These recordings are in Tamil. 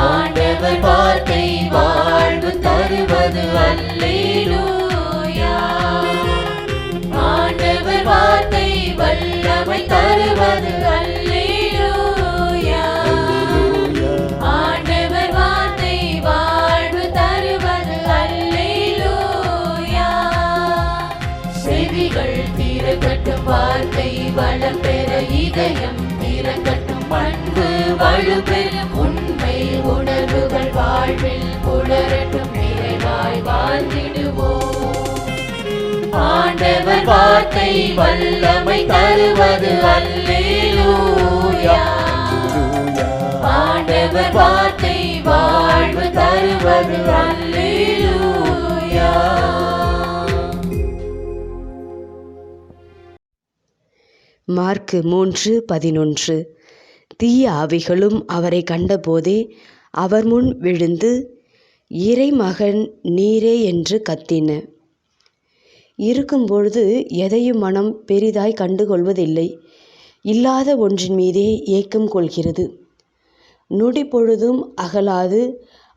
ஆண்டவர் வார்த்தை வாழ்வு தருவது அல்லேலூயா ஆண்டவர் வார்த்தை வல்லமை தருவது அல்லேலூயா ஆண்டவர் வார்த்தை வாழ்வு தருவது அல்லேலூயா செவிகள் திறக்கட்டும் வார்த்தை வளம் பெற இதயம் திறக்கட்டும். பண்பு வலுப்பெறும் உண்மை உணர்வுகள் வாழ்வில் புலரட்டும் நிறைவாய் வாழ்ந்திடுவோம். ஆண்டவர் வார்த்தை வல்லமை தருவது அல்லேலூயா. ஆண்டவர் வார்த்தை வாழ்வு தருவது அல்லேலூயா. மார்க் மூன்று பதினொன்று. தீய ஆவிகளும் அவரை கண்டபோதே அவர் முன் விழுந்து இறைமகன் நீரே என்று கத்தின. இருக்கும்பொழுது எதையும் மனம் பெரிதாய் கண்டுகொள்வதில்லை. இல்லாத ஒன்றின் மீதே ஏக்கம் கொள்கிறது. நொடி பொழுதும் அகலாது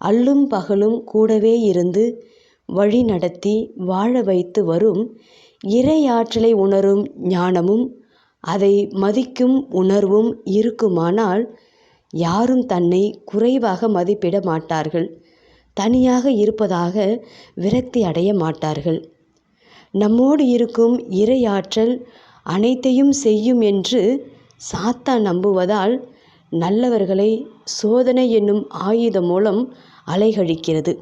அல்லும் பகலும் கூடவே இருந்து வழி நடத்தி வாழ வைத்து வரும் இறையாற்றலை உணரும் ஞானமும் அதை மதிக்கும் உணர்வும் இருக்குமானால் யாரும் தன்னை குறைவாக மதிப்பிட மாட்டார்கள். தனியாக இருப்பதாக விரக்தி அடைய மாட்டார்கள். நம்மோடு இருக்கும் இறையாற்றல் அனைத்தையும் செய்யும் என்று சாத்தான் நம்புவதால் நல்லவர்களை சோதனை என்னும் ஆயுதம் மூலம் அலைகழிக்கிறது.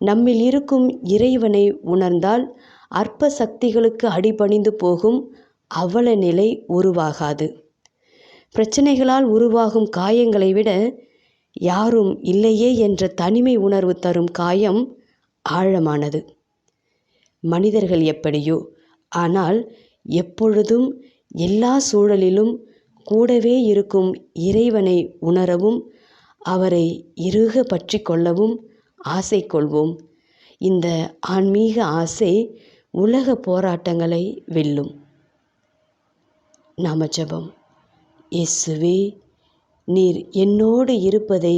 நம்மில் இருக்கும் இறைவனை உணர்ந்தால் அற்ப சக்திகளுக்கு அடிபணிந்து போகும் அவல நிலை உருவாகாது. பிரச்சனைகளால் உருவாகும் காயங்களை விட யாரும் இல்லையே என்ற தனிமை உணர்வு தரும் காயம் ஆழமானது. மனிதர்கள் எப்படியோ ஆனால் எப்பொழுதும் எல்லா சூழலிலும் கூடவே இருக்கும் இறைவனை உணரவும் அவரை இறுக பற்றி கொள்ளவும் ஆசை கொள்வோம். இந்த ஆன்மீக ஆசை உலக போராட்டங்களை வெல்லும். நாம ஜெபம் இயேசுவே நீர் என்னோடு இருப்பதை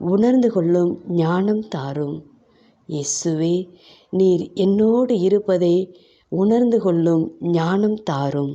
உணர்ந்து கொள்ளும் ஞானம் தாரும். இயேசுவே நீர் என்னோடு இருப்பதை உணர்ந்து கொள்ளும் ஞானம் தாரும்.